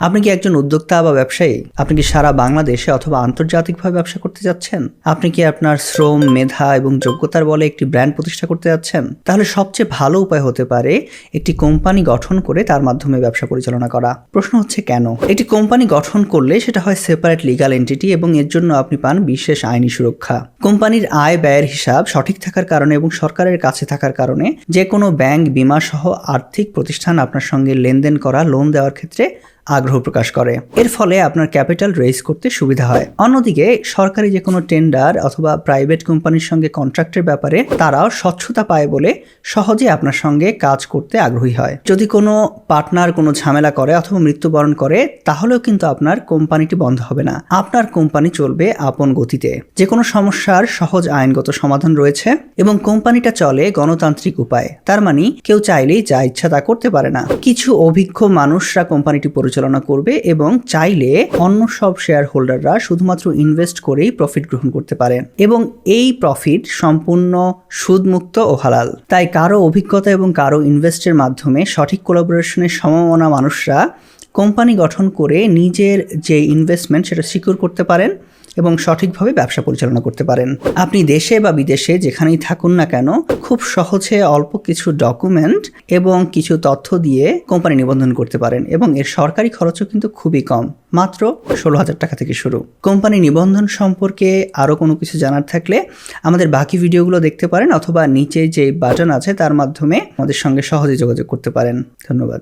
আপনি কি একজন উদ্যোক্তা বা ব্যবসায়ী? আপনি কি সারা বাংলাদেশে অথবা আন্তর্জাতিকভাবে ব্যবসা করতে যাচ্ছেন? আপনি কি আপনার শ্রম, মেধা এবং যোগ্যতার বলে একটি ব্র্যান্ড প্রতিষ্ঠা করতে যাচ্ছেন? তাহলে সবচেয়ে ভালো উপায় হতে পারে একটি কোম্পানি গঠন করে তার মাধ্যমে ব্যবসা পরিচালনা করা। প্রশ্ন হচ্ছে কেন? একটি কোম্পানি গঠন করলে সেটা হয় সেপারেট লিগাল এন্টিটি এবং এর জন্য আপনি পান বিশেষ আইনি সুরক্ষা। কোম্পানির আয় ব্যয়ের হিসাব সঠিক থাকার কারণে এবং সরকারের কাছে থাকার কারণে যে কোনো ব্যাংক বিমা সহ আর্থিক প্রতিষ্ঠান আপনার সঙ্গে লেনদেন করা লোন দেওয়ার ক্ষেত্রে আগ্রহ প্রকাশ করে। এর ফলে আপনার ক্যাপিটাল রেজ করতে সুবিধা হয়। অন্যদিকে, সরকারি যে কোনো টেন্ডার অথবা প্রাইভেট কোম্পানির সঙ্গে কন্ট্রাক্টের ব্যাপারে তারাও স্বচ্ছতা পায় বলে সহজে আপনার সঙ্গে কাজ করতে আগ্রহী হয়। যদি কোনো পার্টনার কোনো ঝামেলা করে অথবা মৃত্যুবরণ করে, তাহলেও কিন্তু আপনার কোম্পানিটি বন্ধ হবে না। আপনার কোম্পানি চলবে আপন গতিতে। যে কোনো সমস্যার সহজ আইনগত সমাধান রয়েছে এবং কোম্পানিটা চলে গণতান্ত্রিক উপায়। তার মানে কেউ চাইলেই যা ইচ্ছা তা করতে পারে না। কিছু অভিজ্ঞ মানুষরা কোম্পানিটি পরিচালনা করবে এবং চাইলে অন্য সব শেয়ার হোল্ডাররা শুধুমাত্র ইনভেস্ট করেই প্রফিট গ্রহণ করতে পারেন এবং এই প্রফিট সম্পূর্ণ সুদমুক্ত ও হালাল। তাই কারও অভিজ্ঞতা এবং কারও ইনভেস্টের মাধ্যমে সঠিক কোলাবোরেশনের সম্ভাবনা মানুষরা কোম্পানি গঠন করে নিজের যে ইনভেস্টমেন্ট সেটা সিকিউর করতে পারেন এবং সঠিকভাবে ব্যবসা পরিচালনা করতে পারেন। আপনি দেশে বা বিদেশে যেখানেই থাকুন না কেন, খুব সহজে অল্প কিছু ডকুমেন্ট এবং কিছু তথ্য দিয়ে কোম্পানি নিবন্ধন করতে পারেন এবং এর সরকারি খরচও কিন্তু খুবই কম। মাত্র ষোলো হাজার টাকা থেকে শুরু। কোম্পানি নিবন্ধন সম্পর্কে আরও কোনো কিছু জানার থাকলে আমাদের বাকি ভিডিওগুলো দেখতে পারেন অথবা নিচে যে বাটন আছে তার মাধ্যমে আমাদের সঙ্গে সহজে যোগাযোগ করতে পারেন। ধন্যবাদ।